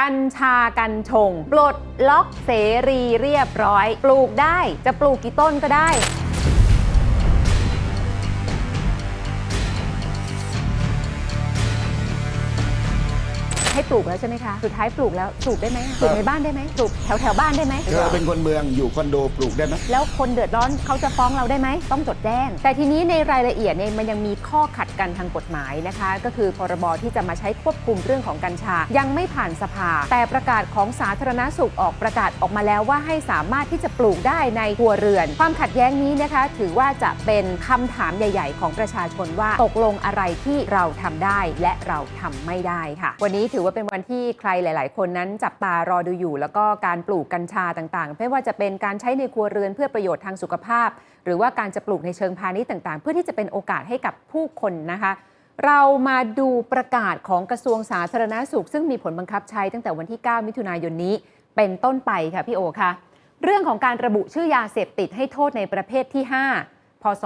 กัญชากัญชง ปลดล็อกเสรีเรียบร้อย ปลูกได้จะปลูกกี่ต้นก็ได้ ให้ปลูกแล้วใช่ไหมคะ สุดท้ายปลูกแล้วปลูกได้ไหมปลูกในบ้านได้ไหมปลูกแถวแถวๆบ้านได้ไหมเธอเป็นคนเมืองอยู่คอนโดปลูกได้ไหม แล้วคนเดือดร้อนเขาจะฟ้องเราได้ไหม ต้องจดแจ้ง แต่ทีนี้ในรายละเอียดเนี่ยมันยังมีข้อขัดกันทางกฎหมายนะคะ ก็คือพรบที่จะมาใช้ควบคุมเรื่องของกัญชา ยังไม่ผ่านสภา แต่ประกาศของสาธารณสุขออกประกาศออกมาแล้วว่าให้สามารถที่จะปลูกได้ในครัวเรือน ความขัดแย้งนี้นะคะ ถือว่าจะเป็นคำถามใหญ่ ๆ ของประชาชนว่าตกลงอะไรที่เราทำได้และเราทำไม่ได้ค่ะ วันนี้ถือว่าเป็นวันที่ใครหลาย ๆ คนนั้นจับตารอดูอยู่ แล้วก็การปลูกกัญชาต่างๆ ไม่ว่าจะเป็นการใช้ในครัวเรือนเพื่อประโยชน์ทางสุขภาพ หรือว่าการจะปลูกในเชิงพาณิชย์ต่าง ๆ เพื่อที่จะเป็นโอกาสให้กับผู้คนนะคะ เรามาดูประกาศของกระทรวงสาธารณาสุข ซึ่งมีผลบังคับใช้ตั้งแต่วันที่ 9 มิถุนายนนี้ เป็นต้นไปค่ะพี่โอคะเรื่องของการระบุชื่อยาเสพติดให้โทษในประเภทที่ 5 พศ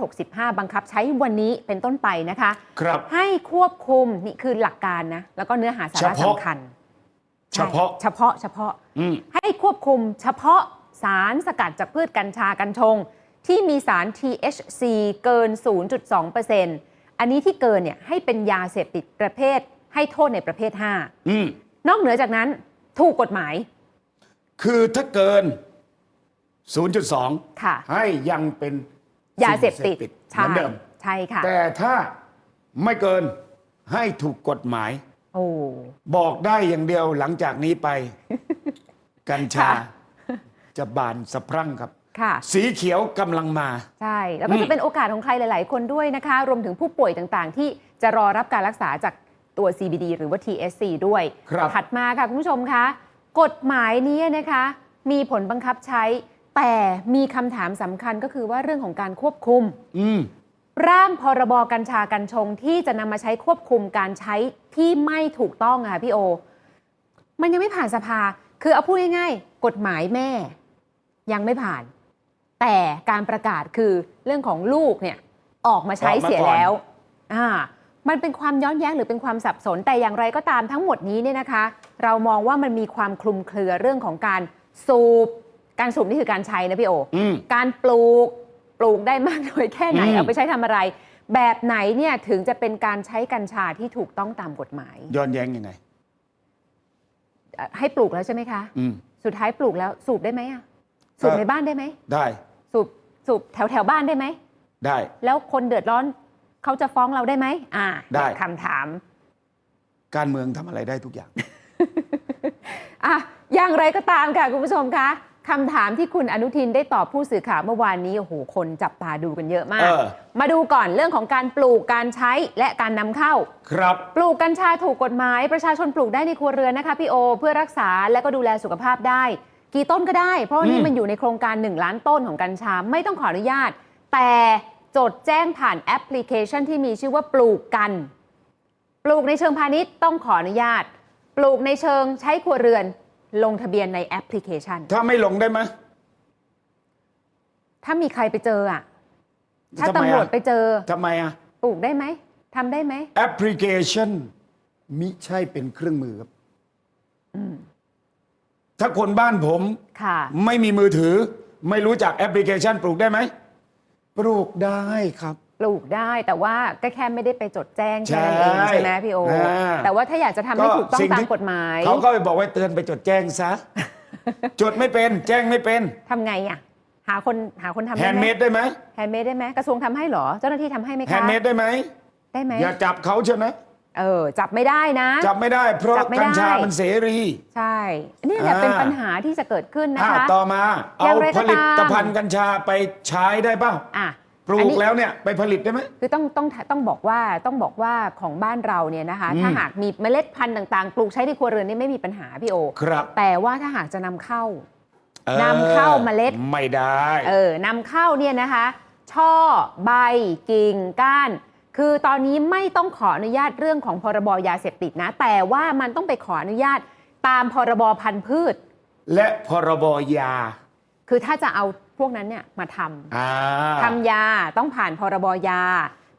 2565 บังคับใช้วันนี้เป็นต้นไปนะคะ ครับให้ควบคุมนี่คือหลักการนะ แล้วก็เนื้อหาสาระเฉพาะสำคัญ เฉพาะใช่เฉพาะเฉพาะอืมให้ควบคุมเฉพาะสารสกัดจากพืชกัญชากัญชง ที่มีสาร THC เกิน 0.2%อันนี้ที่เกินเนี่ยให้เป็นยาเสพติดประเภท ให้โทษในประเภทอืม5นอกเหนือจากนั้นถูกกฎหมาย คือถ้าเกิน 0.2 ค่ะ ให้ยังเป็น ยาเสพติดสิ่งเหใช่มือนเดิม ใช่ค่ะ แต่ถ้าไม่เกินให้ถูกกฎหมาย โอ้ บอกได้อย่างเดียวหลังจากนี้ไป กัญชา ค่ะ จะบานสะพรั่งครับ ค่ะ สีเขียวกำลังมา ใช่ แล้วก็อืจะม เป็นโอกาสของใครหลาย ๆ คนด้วยนะคะ รวมถึงผู้ป่วยต่าง ๆ ที่จะรอรับการรักษาจากตัว CBD หรือว่า TSC ด้วย ครับ ถัดมาค่ะ คุณผู้ชมคะ กฎหมายนี้นะคะ มีผลบังคับใช้ แต่มีคำถามสำคัญก็คือว่าเรื่องของการควบคุม อืม ร่างพรบกัญชากัญชงที่จะนำมาใช้ควบคุมการใช้ที่ไม่ถูกต้องอะค่ะพี่โอ มันยังไม่ผ่านสภา คือเอาพูดง่ายๆ กฎหมายแม่ ยังไม่ผ่าน แต่การประกาศคือเรื่องของลูกเนี่ย ออกมาใช้ออกมาก่อนเสียแล้ว อ่า มันเป็นความย้อนแย้งหรือเป็นความสับสนแต่อย่างไรก็ตามทั้งหมดนี้เนี่ยนะคะ เรามองว่ามันมีความคลุมเครือเรื่องของการสูบ การสูบนี่คือการใช้นะพี่โออืมการปลูกปลูกได้มากน้อยแค่ไหนอืมเอาไปใช้ทำอะไร แบบไหนเนี่ยถึงจะเป็นการใช้กัญชาที่ถูกต้องตามกฎหมาย ย้อนแย้งยังไงเอ่อให้ปลูกแล้วใช่ไหมคะอืมสุดท้ายปลูกแล้วสูบได้ไหมอะสูบก็ในบ้านได้ไหมได้ สูบสูบแถวแถวบ้านได้ไหมได้ แล้วคนเดือดร้อนเขาจะฟ้องเราได้ไหมอ่า ได้คำถาม การเมืองทำอะไรได้ทุกอย่างอะอย่างไรก็ตามค่ะ คุณผู้ชมคะ คำถามที่คุณอนุทินได้ตอบผู้สื่อข่าวเมื่อวานนี้โอ้โหคนจับตาดูกันเยอะมาก เออ มาดูก่อนเรื่องของการปลูกการใช้และการนำเข้า ครับ ปลูกกัญชาถูกกฎหมาย ประชาชนปลูกได้ในครัวเรือนนะคะพี่โอ เพื่อรักษาและก็ดูแลสุขภาพได้ กี่ต้นก็ได้ เพราะว่านี่อืม มันอยู่ในโครงการ 1 ล้านต้นของกัญชาไม่ต้องขออนุญาต แต่จดแจ้งผ่านแอปพลิเคชันที่มีชื่อว่าปลูกกัน ปลูกในเชิงพาณิชย์ต้องขออนุญาต ปลูกในเชิงใช้ครัวเรือน ลงทะเบียนในแอปพลิเคชัน ถ้าไม่ลงได้ไหม ถ้ามีใครไปเจออะ ถ้าทำไมอะตำรวจไปเจอทำไมอะ ปลูกได้ไหมทำได้ไหม แอปพลิเคชันมิใช่เป็นเครื่องมือครับถ้าคนบ้านผม ค่ะ ไม่มีมือถือ ไม่รู้จักแอปพลิเคชันปลูกได้ไหม ปลูกได้ครับ ปลูกได้แต่ว่าก็แค่ไม่ได้ไปจดแจ้งแค่นั้นเองใช่ใช่ไหมพี่โอ อ่า แต่ว่าถ้าอยากจะทำให้ถูกต้องสิ่ตามที่กฎหมายเขาก็ไปบอกว่าเตือนไปจดแจ้งซะ จดไม่เป็นแจ้งไม่เป็นทำไงอะ หาคนหาคนทำแฮได้นด์ไหเมมดได้ไหมแฮนด์เมดได้ไหมกระทรวงทำให้เหรอ เจ้าหน้าที่ทำให้ไหมแฮคะนด์เมดได้ไหมได้ไหมอย่าจับเขาใช่ไหมเออจับไม่ได้นะ จับไม่ได้ เพราะจับไม่ได้ กัญชามันเสรี ใช่นี่แหละอ่า เป็นปัญหาที่จะเกิดขึ้นนะอ่าคะ ต่อมาอย่าเอางไรก็ผลิตตาม ภัณฑ์กัญชาไปใช้ได้เปล่า อะ ปลูอันกนี้ แล้วเนี่ยไปผลิตได้ไหม คือต้องต้องต้องบอกว่าต้องบอกว่าของบ้านเราเนี่ยนะคะ อืม ถ้าหากมีเมล็ดพันธุ์ต่างๆ ปลูกใช้ในครัวเรือนนี่ไม่มีปัญหาพี่โอ ครับแต่ว่าถ้าหากจะนำเข้า ออนำเข้าเมล็ด ไม่ได้ เออนำเข้าเนี่ยนะคะ ช่อใบกิ่งก้าน คือตอนนี้ไม่ต้องขออนุญาตเรื่องของพรบยาเสพติดนะ แต่ว่ามันต้องไปขออนุญาตตามพรบพันธุ์พืช และพรบยา คือถ้าจะเอา พวกนั้นเนี่ยมาทำอ่าทำยาต้องผ่านพรบยา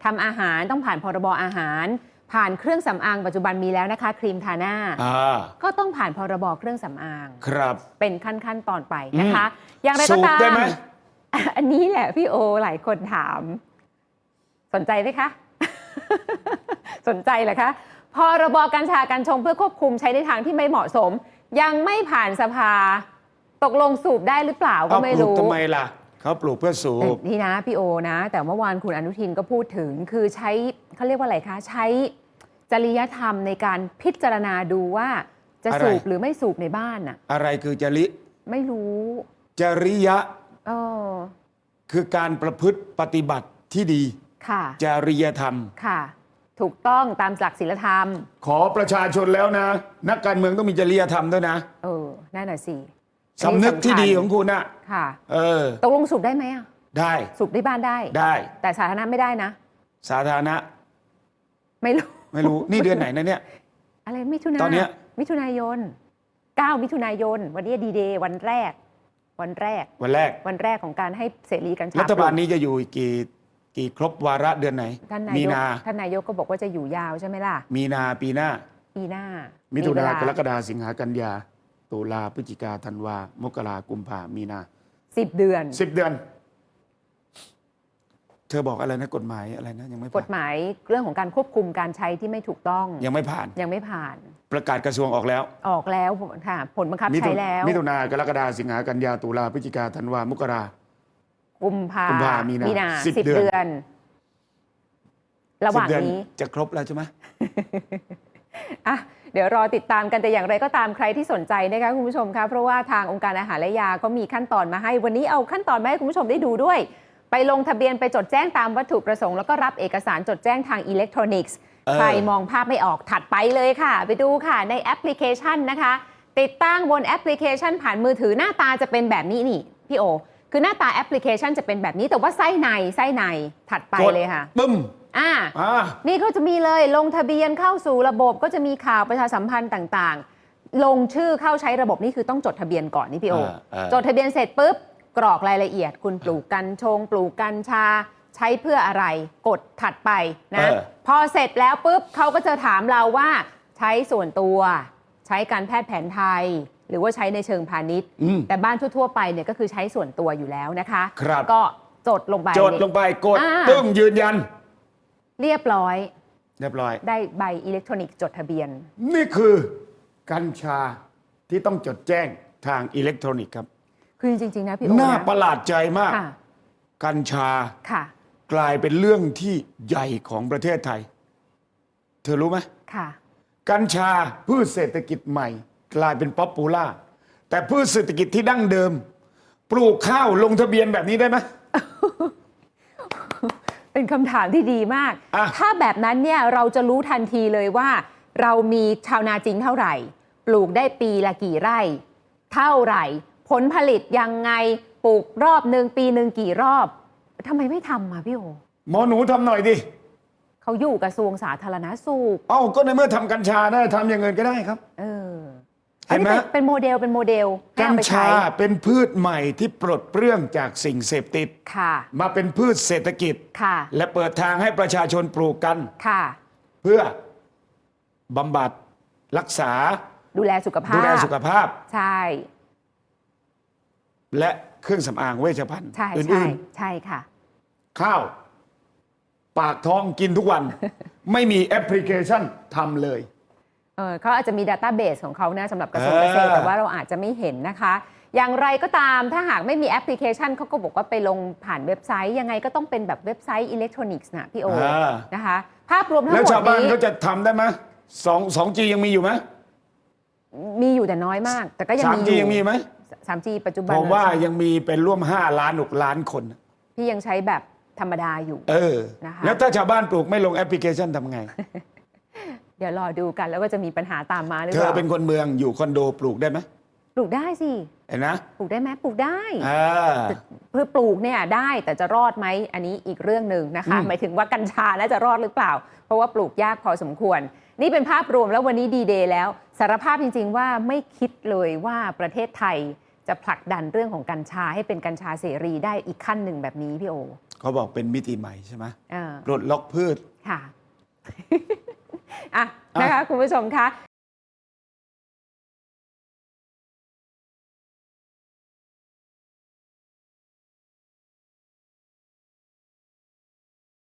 ทำอาหารต้องผ่านพรบอาหารพผ่านเครื่องสำอางปัจจุบันมีแล้วนะคะครีมทาหน้า อ่า ก็ต้องผ่านพรบเครื่องสำอาง ครับ เป็นขั้นขั้นๆตอนไปนะคะ อย่างไรก็สูบตาม ได้ไหม อันนี้แหละพี่โอหลายคนถาม สนใจไหมคะ สนใจเหรอคะ พรบกัญชากัญชงเพื่อควบคุมใช้ในทางที่ไม่เหมาะสม ยังไม่ผ่านสภา ตกลงสูบได้หรือเปล่าก็เอาไม่ปลูกรู้ ทำไมล่ะ เขาปลูกเพื่อสูแต่บ นี่นะพี่โอนะ แต่เมื่อวานคุณอนุทินก็พูดถึงคือใช้เขาเรียกว่าอะไรคะ ใช้จริยธรรมในการพิจารณาดูว่าจะอะไร สูบหรือไม่สูบในบ้านน่ะ อะไรคือจริไม่รู้จริยะเออคือการประพฤติปฏิบัติที่ดี ค่ะจริยธรรม ค่ะ ถูกต้องตามหลักศีลธรรม ขอประชาชนแล้วนะ นักการเมืองต้องมีจริยธรรมด้วยนะ เออนั่นน่ะสิ สำนึกที่อัดีของคุณนะค่ะ เออ ตกลงสูบได้ไหมอะ ได้สูบที่บ้านได้ ได้ แต่สาธารณะไม่ได้นะ สาธารณะ ไม่รู้ ไม่รู้ นี่เดือนไหนนะเนี่ย อะไรมิถุนาตอนเนี้ย มิถุนายน 9 มิถุนายน วันนี้ดีเดย์วันแรก วันแรก วันแรก วันแรกของการให้เสรีกัญชารัฐบาลนี้จะอยู่อีกกี่กี่ครบวาระเดือนไหน ท่านนามียกนา ท่านนายกก็บอกว่าจะอยู่ยาวใช่ไหมล่ะ มีนาปีหน้า ปีหน้า มิมิถุนากรกฎาสิงหากันยา ตุลาพฤศจิกาธันวา มกรากุมภามีนาสิบเดือน สิบเดือน เธอบอกอะไรนะกฎหมายอะไรนะ ยังไม่กผ่าฎนหมายเรื่องของการควบคุมการใช้ที่ไม่ถูกต้อง ยังไม่ผ่าน ยังไม่ผ่านประกาศกระทรวงออกแล้วออกแล้วค่ะผลบังคับมิใช้แล้วมิถุนากรกฎาสิงหากันยาตุลาพฤศจิกาธันวามกรา กุมภากุมภามีนาสิบสิบเดือน เดือน ระหว่างสิบเดือนี้จะครบแล้วใช่ไหม อะ เดี๋ยวรอติดตามกันแต่อย่างไรก็ตามใครที่สนใจนะคะคุณผู้ชมคะเพราะว่าทางองค์การอาหารและยาก็มีขั้นตอนมาให้ วันนี้เอาขั้นตอนมาให้คุณผู้ชมได้ดูด้วย ไปลงทะเบียนไปจดแจ้งตามวัตถุประสงค์แล้วก็รับเอกสารจดแจ้งทางอิเล็กทรอนิกส์เออใครมองภาพไม่ออกถัดไปเลยค่ะ ไปดูค่ะในแอปพลิเคชันนะคะ ติดตั้งบนแอปพลิเคชันผ่านมือถือหน้าตาจะเป็นแบบนี้นี่พี่โอ คือหน้าตาแอปพลิเคชันจะเป็นแบบนี้แต่ว่าไส้ในไส้ในถัดไปกดเลยค่ะปึ้ม อ่า อ่า นี่ก็จะมีเลยลงทะเบียนเข้าสู่ระบบก็จะมีข่าวประชาสัมพันธ์ต่างๆ ลงชื่อเข้าใช้ระบบนี่คือต้องจดทะเบียนก่อนนี่พี่โอ อ่าอ่า จดทะเบียนเสร็จปุ๊บ กรอกรายละเอียด คุณปลูกกัญชง ปลูกกัญชา ใช้เพื่ออะไร กดถัดไปนะ เออ พอเสร็จแล้วปุ๊บเขาก็จะถามเราว่าใช้ส่วนตัว ใช้การแพทย์แผนไทย หรือว่าใช้ในเชิงพาณิชย์ อืม แต่บ้านทั่วๆไปเนี่ยก็คือใช้ส่วนตัวอยู่แล้วนะคะ ครับ ก็จดลงไป จดลงไปกดอ่า ตึ้งยืนยัน เรียบร้อย เรียบร้อย ได้ใบอิเล็กทรอนิกส์จดทะเบียน นี่คือกัญชาที่ต้องจดแจ้งทางอิเล็กทรอนิกส์ครับ คือจริง ๆ นะพี่โอน่านะประหลาดใจมาก ค่ะกัญชาค่ะกลายเป็นเรื่องที่ใหญ่ของประเทศไทย เธอรู้ไหม ค่ะ กัญชาพืชเศรษฐกิจใหม่ กลายเป็นป๊อปปูล่าแต่พืชเศรษฐกิจที่ดั้งเดิม ปลูกข้าวลงทะเบียนแบบนี้ได้ไหม เป็นคำถามที่ดีมาก อะ ถ้าแบบนั้นเนี่ยเราจะรู้ทันทีเลยว่า เรามีชาวนาจริงเท่าไหร่ ปลูกได้ปีละกี่ไร่ เท่าไหร่ ผลผลิตยังไงปลูกรอบหนึ่งปีหนึ่งกี่รอบทำไมไม่ทำมาพี่โอหมอหนูทำหน่อยดิ เขาอยู่กระทรวงสาธารณสุข เอ้าก็ในเมื่อทำกัญชาได้ทำอย่างเงินก็ได้ครับ เออ เห็นไหมอัป็เป็นโมเดลเป็นโมเดลให้กัญเอาไปชาใช้เป็นพืชใหม่ที่ปลดเปลื้องจากสิ่งเสพติด ค่ะมาเป็นพืชเศรษฐกิจ ค่ะและเปิดทางให้ประชาชนปลูกกัน ค่ะ เพื่อบำบัดรักษาดูแลสุขภาพดูแลสุขภาพ ใช่และเครื่องสำอางเวชภัณฑ์ใช่อื่ใช่นใช่ค่ะ ๆ ข้าว ปากท้องกินทุกวัน ไม่มีแอปพลิเคชันทำเลย เออเขาอาจจะมีดัตต้าเบสของเขานะสำหรับกระทรวงเอเกอษตร แต่ว่าเราอาจจะไม่เห็นนะคะ อย่างไรก็ตามถ้าหากไม่มีแอปพลิเคชันเขาก็บอกว่าไปลงผ่านเว็บไซต์ ยังไงก็ต้องเป็นแบบเว็บไซต์อิเล็กทรอนิกส์นะพี่โออ่า นะคะ ภาพรวมทั้งแล้วหมดชาวบ้านนี้เขาจะทำได้ไหมสองสองจียังมีอยู่ไหมมีอยู่แต่น้อยมาก แต่ก็ยังสามมีอจียู่ยังมีไหม สามจีปัจจุบันผมว่ายังมีเป็นร่วมห้าล้านหกล้านคนที่ยังใช้แบบธรรมดาอยู่ เออ นะคะ แล้วถ้าชาวบ้านปลูกไม่ลงแอปพลิเคชันทำไง เดี๋ยวรอดูกันแล้วก็จะมีปัญหาตามมาหรือเธเปอล่าเป็นคนเมืองอยู่คอนโดปลูกได้ไหมปลูกได้สิเห็นนะปลูกได้ไหมปลูกได้ อ่า เพื่อปลูกเนี่ยได้แต่จะรอดไหมอันนี้อีกเรื่องหนึ่งนะคะ อืม หมายถึงว่ากัญชาแล้วจะรอดหรือเปล่า เพราะว่าปลูกยากพอสมควร นี่เป็นภาพรวมแล้ววันนี้ดีเดย์แล้ว สารภาพจริง ๆ ว่าไม่คิดเลยว่าประเทศไทยจะผลักดันเรื่องของกัญชาให้เป็นกัญชาเสรีได้อีกขั้นหนึ่งแบบนี้พี่โอเขาบอกเป็นมิติใหม่ใช่ไหมเออปลดล็อกพืช ค่ะ อะนะคะคุณผู้ชมคะ